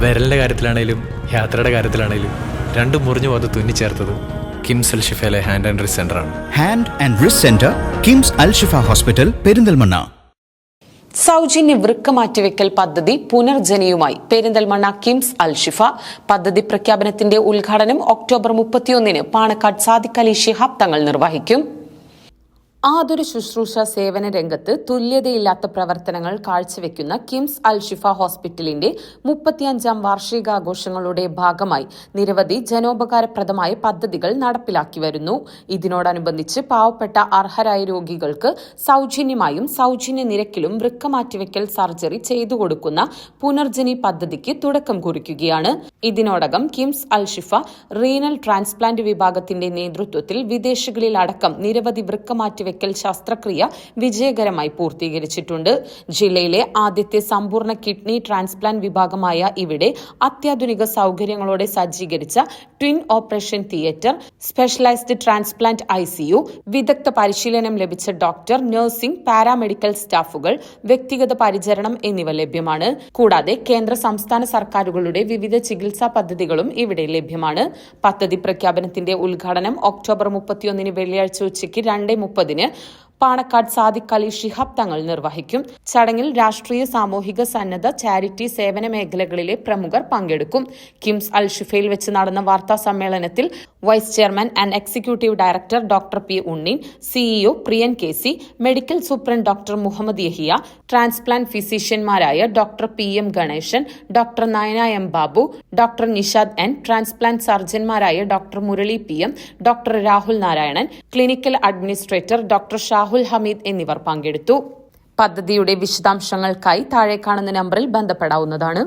വിരലിന്റെ കാര്യത്തിലാണേലും യാത്രയുടെ കാര്യത്തിലാണേലും രണ്ടും മുറിഞ്ഞു പോകാതെ തുന്നിച്ചേർത്തത് കിംസ് അൽ ഷിഫയിലെ ഹാൻഡ് ആൻഡ് റിസ് ആണ്. Hand and wrist centre KIMS Al Shifa hospital Perinthalmanna. സൗജന്യ വൃക്ക മാറ്റിവെക്കൽ പദ്ധതി പുനർജനിയുമായി പെരിന്തൽമണ്ണ കിംസ് അൽ ഷിഫ. പദ്ധതി പ്രഖ്യാപനത്തിന്റെ ഉദ്ഘാടനം ഒക്ടോബർ മുപ്പത്തിയൊന്നിന് പാണക്കാട് സാദിഖലി അലി ശിഹാബ് തങ്ങൾ നിർവഹിക്കും. ആതുര ശുശ്രൂഷ സേവന രംഗത്ത് തുല്യതയില്ലാത്ത പ്രവർത്തനങ്ങൾ കാഴ്ചവെക്കുന്ന കിംസ് അൽ ഷിഫ ഹോസ്പിറ്റലിന്റെ മുപ്പത്തിയഞ്ചാം വാർഷികാഘോഷങ്ങളുടെ ഭാഗമായി നിരവധി ജനോപകാരപ്രദമായ പദ്ധതികൾ നടപ്പിലാക്കി വരുന്നു. ഇതിനോടനുബന്ധിച്ച് പാവപ്പെട്ട അർഹരായ രോഗികൾക്ക് സൗജന്യമായും സൗജന്യ നിരക്കിലും വൃക്ക മാറ്റിവെക്കൽ സർജറി ചെയ്തു കൊടുക്കുന്ന പുനർജനി പദ്ധതിക്ക് തുടക്കം കുറിക്കുകയാണ്. ഇതിനോടകം കിംസ് അൽ ഷിഫ റീനൽ ട്രാൻസ്പ്ലാന്റ് വിഭാഗത്തിന്റെ നേതൃത്വത്തിൽ വിദേശികളിലടക്കം നിരവധി വൃക്ക മാറ്റിവെക്കൽ ശസ്ത്രക്രിയ വിജയകരമായി പൂർത്തീകരിച്ചിട്ടുണ്ട്. ജില്ലയിലെ ആദ്യത്തെ സമ്പൂർണ കിഡ്നി ട്രാൻസ്പ്ലാന്റ് വിഭാഗമായ ഇവിടെ അത്യാധുനിക സൗകര്യങ്ങളോടെ സജ്ജീകരിച്ച twin operation theatre specialised transplant ICU വിദഗ്ധ പരിശീലനം ലഭിച്ച ഡോക്ടർ നഴ്സിംഗ് പാരാമെഡിക്കൽ സ്റ്റാഫുകൾ വ്യക്തിഗത പരിചരണം എന്നിവ ലഭ്യമാണ്. കൂടാതെ കേന്ദ്ര സംസ്ഥാന സർക്കാരുകളുടെ വിവിധ ചികിത്സാ പദ്ധതികളും ഇവിടെ ലഭ്യമാണ്. പദ്ധതി പ്രഖ്യാപനത്തിന്റെ ഉദ്ഘാടനം ഒക്ടോബർ മുപ്പത്തിയൊന്നിന് വെള്ളിയാഴ്ച ഉച്ചയ്ക്ക് രണ്ട് മുപ്പതിന് nie? പാണക്കാട് സാദിഖ് അലി ഷിഹാബ് തങ്ങൾ നിർവഹിക്കും. ചടങ്ങിൽ രാഷ്ട്രീയ സാമൂഹിക സന്നദ്ധ ചാരിറ്റി സേവന മേഖലകളിലെ പ്രമുഖർ പങ്കെടുക്കും. കിംസ് അൽ ഷിഫയിൽ വെച്ച് നടന്ന വാർത്താ സമ്മേളനത്തിൽ vice chairman and executive director doctor P Unnin CEO Priyan K C medical superintendent doctor Muhammad Yahiya transplant ഫിസിഷ്യന്മാരായ doctor P M Ganesan doctor Nayana M Babu doctor Nishad N transplant സർജൻമാരായ doctor Murali P M doctor Rahul Narayanan clinical administrator doctor Shahul Hameed എന്നിവർ പങ്കെടുത്തു. പദ്ധതിയുടെ വിശദാംശങ്ങൾക്കായി താഴെ കാണുന്ന നമ്പറിൽ ബന്ധപ്പെടാവുന്നതാണ്.